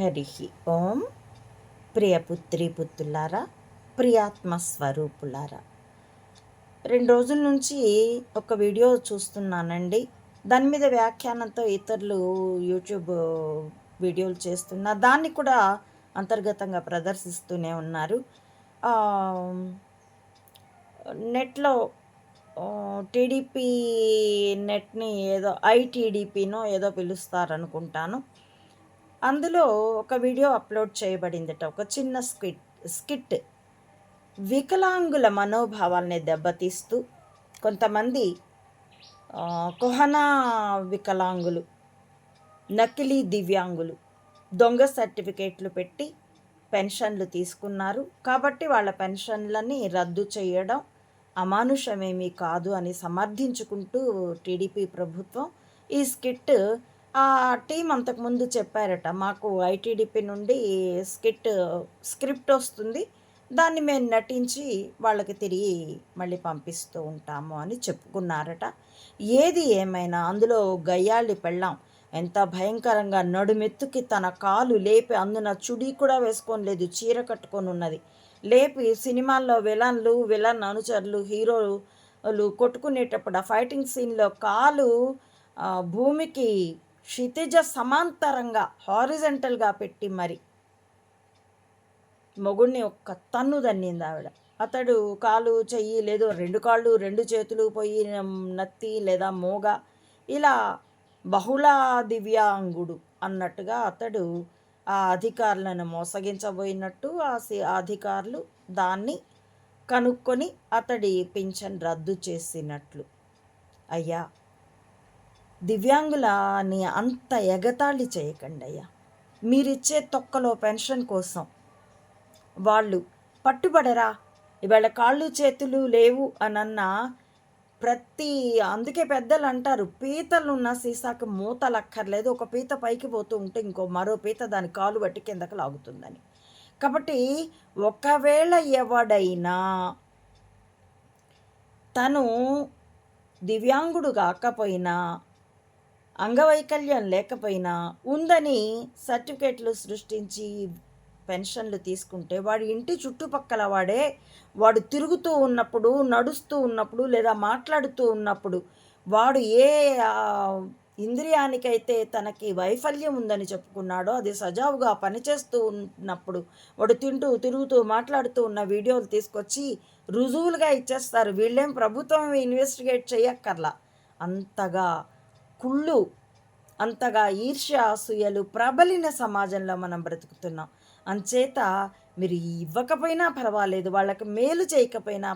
హరి ఓం ప్రియ పుత్రులారా ప్రియాత్మ స్వరూపులారా. రెండు రోజుల నుంచి ఒక వీడియో చూస్తున్నానండి. దాని మీద వ్యాఖ్యానంతో ఇతరులు యూట్యూబ్ వీడియోలు చేస్తున్న దాన్ని కూడా అంతర్గతంగా ప్రదర్శిస్తూనే ఉన్నారు. నెట్లో టీడీపీ నెట్ని ఏదో ఐటీడీపీనో ఏదో పిలుస్తారనుకుంటాను. అందులో ఒక వీడియో అప్లోడ్ చేయబడిందట. ఒక చిన్న స్కిట్ స్కిట్. వికలాంగుల మనోభావాల్ని దెబ్బతీస్తూ కొంతమంది ఆ, కుహనా వికలాంగులు నకిలీ దివ్యాంగులు దొంగ సర్టిఫికేట్లు పెట్టి పెన్షన్లు తీసుకున్నారు. కాబట్టి వాళ్ళ పెన్షన్లని రద్దు చేయడం అమానుషమేమీ కాదు అని సమర్థించుకుంటూ టీడీపీ ప్రభుత్వం ఈ స్కిట్ ఆ టీం అంతకుముందు చెప్పారట మాకు ఐటీడీపీ నుండి స్కిట్ స్క్రిప్ట్ వస్తుంది దాన్ని మేము నటించి వాళ్ళకి తిరిగి మళ్ళీ పంపిస్తూ ఉంటాము అని చెప్పుకున్నారట. ఏది ఏమైనా అందులో గయ్యాళి పెళ్ళాం ఎంత భయంకరంగా నడుమెత్తుకి తన కాలు లేపి అందున చుడి కూడా వేసుకొని లేదు చీర కట్టుకొని ఉన్నది. లేపి సినిమాల్లో విలన్లు విలన్ అనుచరులు హీరోలు కొట్టుకునేటప్పుడు ఆ ఫైటింగ్ సీన్లో కాలు భూమికి క్షితిజ సమాంతరంగా హారిజెంటల్గా పెట్టి మరి మొగుడిని ఒక్క తన్ను దన్నింది ఆవిడ. అతడు కాలు చెయ్యి లేదు రెండు కాళ్ళు రెండు చేతులు పోయి నత్తి లేదా మోగ ఇలా బహుళ దివ్యాంగుడు అన్నట్టుగా అతడు ఆ అధికారులను మోసగించబోయినట్టు ఆ ఆ అధికారులు దాన్ని కనుక్కొని అతడి పింఛన్ రద్దు చేసినట్లు. అయ్యా! దివ్యాంగులని అంత ఎగతాళి చేయకండి అయ్యా. మీరిచ్చే తొక్కలో పెన్షన్ కోసం వాళ్ళు పట్టుబడరా? ఇవాళ కాళ్ళు చేతులు లేవు అనన్నా ప్రతి అందుకే పెద్దలు అంటారు పీతలు ఉన్న సీసాకి మూతలు అక్కర్లేదు ఒక పీత పైకి పోతూ ఉంటే ఇంకో మరో పీత దాని కాలు బట్టి కిందకు లాగుతుందని. కాబట్టి ఒకవేళ ఎవడైనా తను దివ్యాంగుడు కాకపోయినా అంగవైకల్యం లేకపోయినా ఉందని సర్టిఫికేట్లు సృష్టించి పెన్షన్లు తీసుకుంటే వాడి ఇంటి చుట్టుపక్కల వాడే వాడు తిరుగుతూ ఉన్నప్పుడు నడుస్తూ ఉన్నప్పుడు లేదా మాట్లాడుతూ ఉన్నప్పుడు వాడు ఏ ఇంద్రియానికైతే తనకి వైఫల్యం ఉందని చెప్పుకున్నాడో అది సజావుగా పనిచేస్తూ ఉన్నప్పుడు వాడు తింటూ తిరుగుతూ మాట్లాడుతూ ఉన్న వీడియోలు తీసుకొచ్చి రుజువులుగా ఇచ్చేస్తారు. వీళ్ళేం ప్రభుత్వం ఇన్వెస్టిగేట్ చేయక్కర్లా అంతగా కుళ్ళు అంతగా ఈర్ష్య అసూయలు ప్రబలిన సమాజంలో మనం బ్రతుకుతున్నాం. అంచేత మీరు ఇవ్వకపోయినా పర్వాలేదు వాళ్ళకి మేలు చేయకపోయినా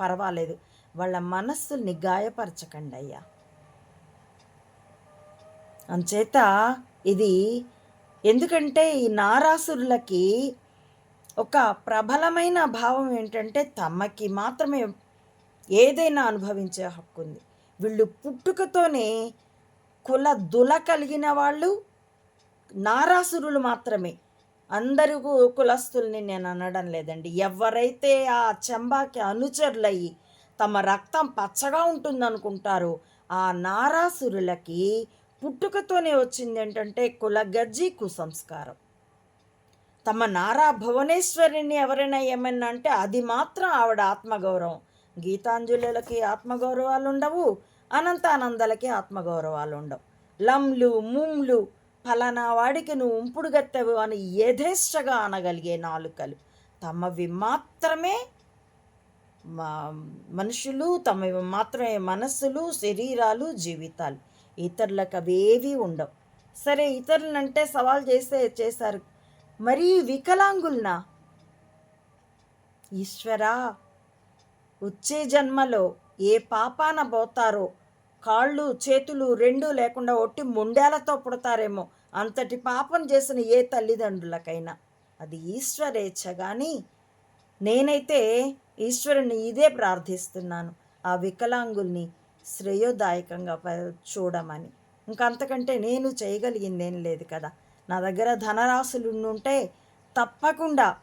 పర్వాలేదు. వాళ్ళ మనస్సుల్ని గాయపరచకండి అయ్యా. అంచేత ఇది ఎందుకంటే ఈ నారాసురులకి ఒక ప్రబలమైన భావం ఏంటంటే తమకి మాత్రమే ఏదైనా అనుభవించే హక్కు ఉంది వీళ్ళు పుట్టుకతోనే కుల దుల కలిగిన వాళ్ళు నారాసురులు మాత్రమే. అందరూ కులస్తుల్ని నేను అనడం లేదండి. ఎవరైతే ఆ చెంబాకి అనుచరులయ్యి తమ రక్తం పచ్చగా ఉంటుందనుకుంటారో ఆ నారాసురులకి పుట్టుకతోనే వచ్చింది ఏంటంటే కుల గజ్జి కుసంస్కారం. తమ నారా భువనేశ్వరిని ఎవరైనా ఏమన్నా అంటే అది మాత్రం ఆవిడ ఆత్మగౌరవం. గీతాంజలులకి ఆత్మగౌరవాలు ఉండవు అనంతానందలకి ఆత్మగౌరవాలు ఉండవు లంలు ముమ్లు ఫలానా వాడికి నువ్వు ఉంపుడు గత్తెవు అని యథేష్టగా అనగలిగే నాలుకలు. తమవి మాత్రమే మనుషులు తమవి మాత్రమే మనస్సులు శరీరాలు జీవితాలు. ఇతరులకు అవేవి ఉండవు. సరే ఇతరులంటే సవాల్ చేసే చేశారు. మరీ వికలాంగుల్నా ఈశ్వరా వచ్చే జన్మలో ఏ పాపాన పోతారో కాళ్ళు చేతులు రెండు లేకుండా ఒట్టి ముండేలతో పుడతారేమో. అంతటి పాపం చేసిన ఏ తల్లిదండ్రులకైనా. అది ఈశ్వరేచ్ఛ కానీ నేనైతే ఈశ్వరుని ఇదే ప్రార్థిస్తున్నాను. ఆ వికలాంగుల్ని శ్రేయోదాయకంగా చూడమని. ఇంకంతకంటే నేను చేయగలిగిందేం లేదు కదా. నా దగ్గర ధనరాశులు ఉంటే తప్పకుండా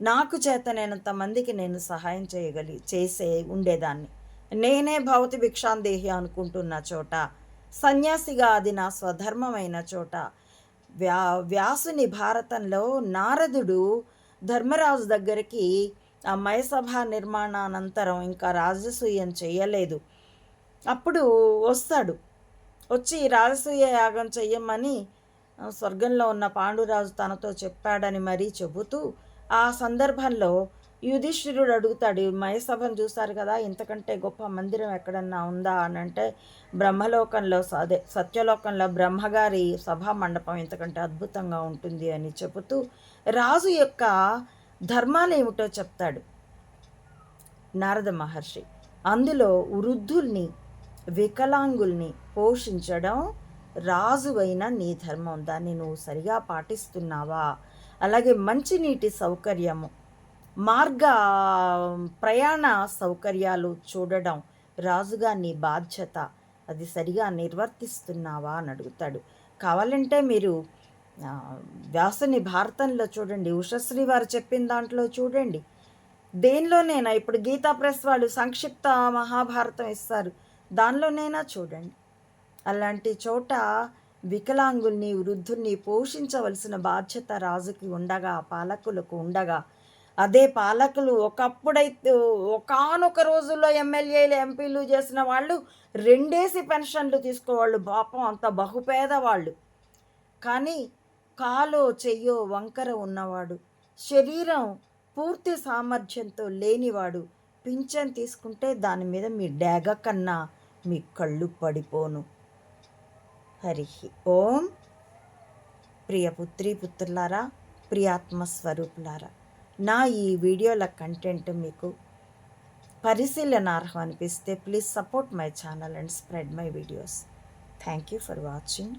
నాకు చేతనైనంత మందికి నేను సహాయం చేయగలి చేసే ఉండేదాన్ని. నేనే భవతి భిక్షాందేహి అనుకుంటున్న చోట సన్యాసిగా అది నా స్వధర్మమైన చోట. వ్యా వ్యాసుని భారతంలో నారదుడు ధర్మరాజు దగ్గరికి ఆ మయసభ నిర్మాణానంతరం ఇంకా రాజసూయం చేయలేదు. అప్పుడు వస్తాడు. వచ్చి రాజసూయ యాగం చెయ్యమని స్వర్గంలో ఉన్న పాండురాజు తనతో చెప్పాడని మరీ చెబుతూ ఆ సందర్భంలో యుధిష్ఠిరుడు అడుగుతాడు మయసభను చూస్తారు కదా ఇంతకంటే గొప్ప మందిరం ఎక్కడన్నా ఉందా? అని అంటే బ్రహ్మలోకంలో అదే సత్యలోకంలో బ్రహ్మగారి సభా మండపం ఇంతకంటే అద్భుతంగా ఉంటుంది అని చెబుతూ రాజు యొక్క ధర్మాలు ఏమిటో చెప్తాడు. నారద మహర్షి అందులో వృద్ధుల్ని వికలాంగుల్ని పోషించడం రాజువైన నీ ధర్మం. దాన్ని నువ్వు సరిగా పాటిస్తున్నావా? అలాగే మంచినీటి సౌకర్యము మార్గ ప్రయాణ సౌకర్యాలు చూడడం రాజుగా నీ బాధ్యత. అది సరిగా నిర్వర్తిస్తున్నావా అని అడుగుతాడు. కావాలంటే మీరు వ్యాసుని భారతంలో చూడండి ఉషశ్రీ వారు చెప్పిన దాంట్లో చూడండి. దేనిలోనైనా ఇప్పుడు గీతా ప్రెస్ వాళ్ళు సంక్షిప్త మహాభారతం ఇస్తారు. దానిలోనైనా చూడండి. అలాంటి చోట వికలాంగుల్ని వృద్ధుల్ని పోషించవలసిన బాధ్యత రాజుకి ఉండగా పాలకులకు ఉండగా అదే పాలకులు ఒకప్పుడైతే ఒకానొక రోజుల్లో ఎమ్మెల్యేలు ఎంపీలు చేసిన వాళ్ళు రెండేసి పెన్షన్లు తీసుకోవాళ్ళు. పాపం అంత బహుపేద వాళ్ళు కానీ కాలో చెయ్యో వంకర ఉన్నవాడు. శరీరం పూర్తి సామర్థ్యంతో లేనివాడు. పింఛన్ తీసుకుంటే దాని మీద మీ డాగ కన్నా మీ కళ్ళు పడిపోను. హరి ఓం. ప్రియ పుత్రి పుత్రులారా ప్రియాత్మ స్వరూపులారా. నా ఈ వీడియోల కంటెంట్ మీకు పరిశీలనార్హం అనిపిస్తే please support my channel and spread my videos thank you for watching